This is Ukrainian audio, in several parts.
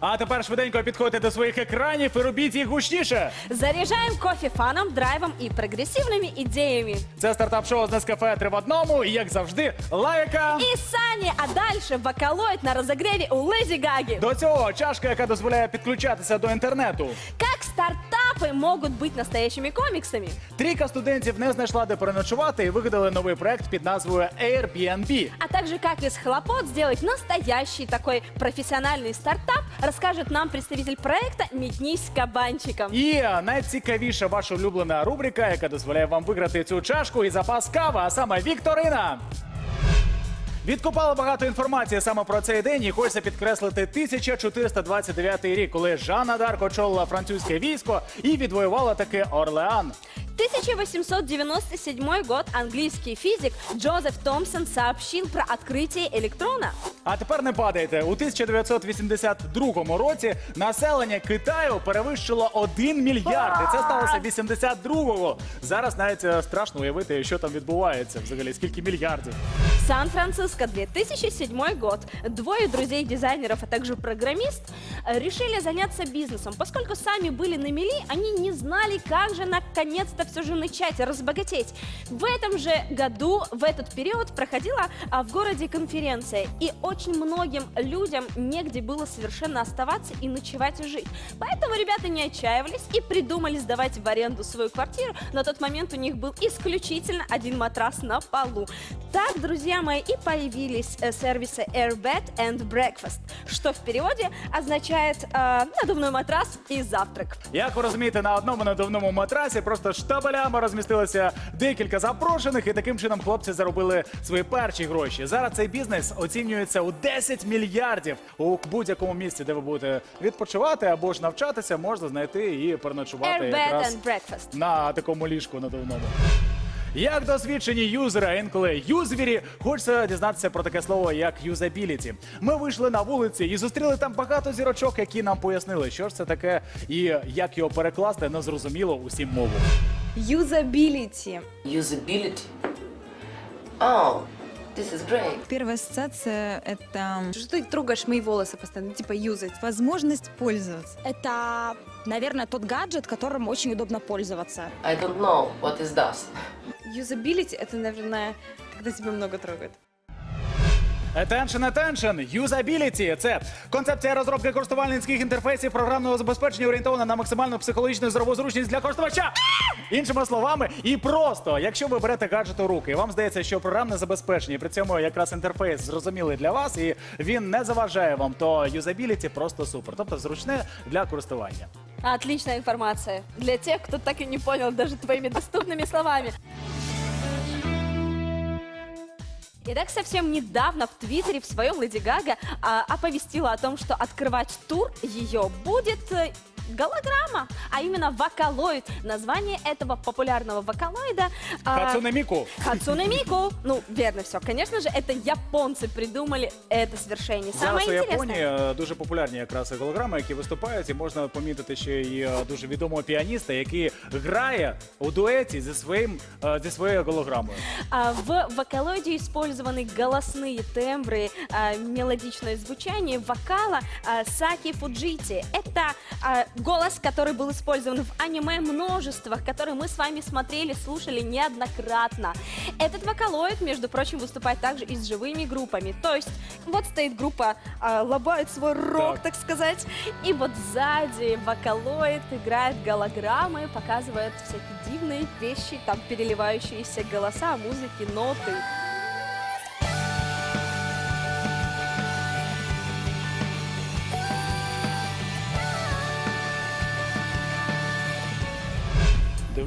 А тепер швиденько підходьте до своїх екранів і робіть їх гучніше. Заряжаем кофе фаном, драйвом и прогрессивными идеями. Це стартап-шоу з Нескафе три в одному. І як завжди, лайка. И Сани, а дальше вокалоид на разогреве у Леди Гаги. До цього чашка, яка дозволяє підключатися до інтернету. Как стартапы могут быть настоящими комиксами? Трійка студентів не знайшла де переночувати і вигадали новий проект під назвою Airbnb. А также как из хлопот сделать настоящий такой профессиональный стартап, расскажет нам представитель проекта «Метнись с кабанчиком». І найцікавіша ваша улюблена рубрика, яка дозволяє вам виграти цю чашку і запас кави, а саме Вікторина. Відкопали багато інформації саме про цей день і хочеться підкреслити 1429 рік, коли Жанна Дарк очолила французьке військо і відвоювала таки Орлеан. 1897 год английский физик Джозеф Томпсон сообщил про открытие электрона. А тепер не падайте. У 1982 році населення Китаю перевищило 1 мільярд. І це сталося 82-го. Зараз навіть е, страшно уявити, що там відбувається взагалі, скільки мільярдів. Сан-Франциско, 2007 год. Двое друзей-дизайнеров, а также программист э, решили заняться бизнесом. Поскольку сами были на мели, они не знали, как же наконец-то все же начать разбогатеть. В этом же году, в этот период, проходила а, в городе конференция. И очень многим людям негде было совершенно оставаться и ночевать и жить. Поэтому ребята не отчаивались и придумали сдавать в аренду свою квартиру. На тот момент у них был исключительно один матрас на полу. Так, друзья мои, и появились э, сервисы Airbed and Breakfast, что в переводе означает э, надувной матрас и завтрак. Як ви розумієте, на одному надувному матрасі просто штабелями розмістилося декілька запрошених, і таким чином хлопці заробили свої перші гроші. Зараз цей бізнес оцінюється у 10 мільярдів. У будь-якому місці, де ви будете відпочивати або ж навчатися, можна знайти і переночувати Airbed якраз and Breakfast. на такому ліжку надувному. Як досвідчені юзери, а інколи юзвірі, хочеться дізнатися про таке слово як юзабіліті. Ми вийшли на вулиці і зустріли там багато зірочок, які нам пояснили, що ж це таке і як його перекласти на зрозуміло усім мову. Юзабилити. Usability. Oh, this is great. Первая ассоциация — это Что ты трогаешь мои волосы постоянно? Типа юзать. возможность пользоваться. Это, наверное, тот гаджет, которым очень удобно пользоваться. I don't know what is dust. Юзабилити это, наверное, когда тебя много трогают. Attention, attention! Юзабіліті – це концепція розробки користувальницьких інтерфейсів програмного забезпечення орієнтована на максимальну психологічну і здорову зручність для користувача. Іншими словами, і просто, якщо ви берете гаджет у руки, і вам здається, що програмне забезпечення, і при цьому якраз інтерфейс зрозумілий для вас, і він не заважає вам, то юзабіліті просто супер, тобто зручне для користування. Отличная информация для тех, кто так и не понял даже твоими доступными словами. Итак, совсем недавно в Твиттере в своем Леди Гага а, оповестила о том, что открывать тур ее будет э, голограмма, а именно вокалоид. Название этого популярного вокалоида... а, Хацуне Міку. Хацуне Мику. Ну, верно все. Конечно же, это японцы придумали это свершение. Самое Зараз у интересное... Японії е, дуже популярні якраз голограми, які виступають, і можна помітити ще й е, дуже відомого піаніста, який грає у дуеті зі своїм е, зі своєю голограмою. А, В вокалоиде использованы голосные тембры, а, мелодичное звучание вокала а, Саки Фуджити. Это а, голос, который был использован в аниме множествах, которые мы с вами смотрели, слушали неоднократно. Этот вокалоид, между прочим, выступает также и с живыми группами. То есть вот стоит группа, а, лобает свой рок, Так. так сказать, и вот сзади вокалоид играет голограммы, показывает всякие дивные вещи, там переливающиеся голоса, музыки, ноты.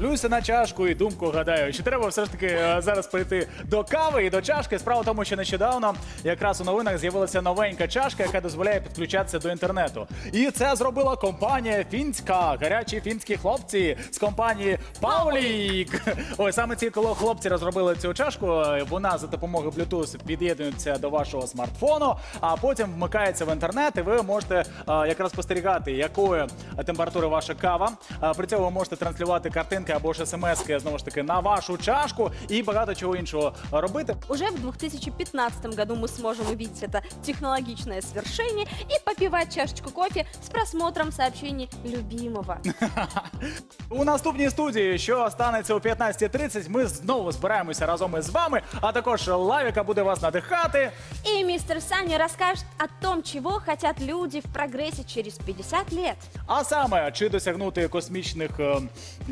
Дивлюся на чашку і думку гадаю, що треба все ж таки е, зараз перейти до кави і до чашки. Справа в тому, що нещодавно якраз у новинах з'явилася новенька чашка, яка дозволяє підключатися до інтернету. І це зробила компанія фінська, гарячі фінські хлопці з компанії Паулік. Ой, саме ці коло хлопці розробили цю чашку. Вона за допомогою Bluetooth під'єднується до вашого смартфону, а потім вмикається в інтернет, і ви можете е, якраз спостерігати, якої температури ваша кава. А При цьому ви можете транслювати картинки подарунки або ж смски знову ж таки на вашу чашку і багато чого іншого робити. Уже в 2015 году мы сможем увидеть это технологичное свершение и попивать чашечку кофе с просмотром сообщений любимого. У наступній студії, що станеться о 15.30, ми знову збираємося разом із вами. А також Лавіка буде вас надихати. И мистер Саня расскажет о том, чего хотят люди в прогрессе через 50 лет. А саме чи досягнути космічних е,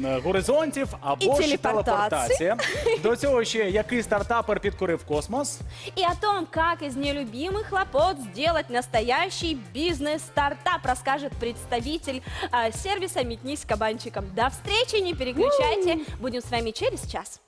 е, горизонтів або І ж телепортації. телепортація. До цього ще який стартапер підкорив космос. И о том, как из нелюбимых хлопот сделать настоящий бизнес-стартап, расскажет представитель а, сервиса «Метнись с кабанчиком». До встречи, не переключайте. Будем с вами через час.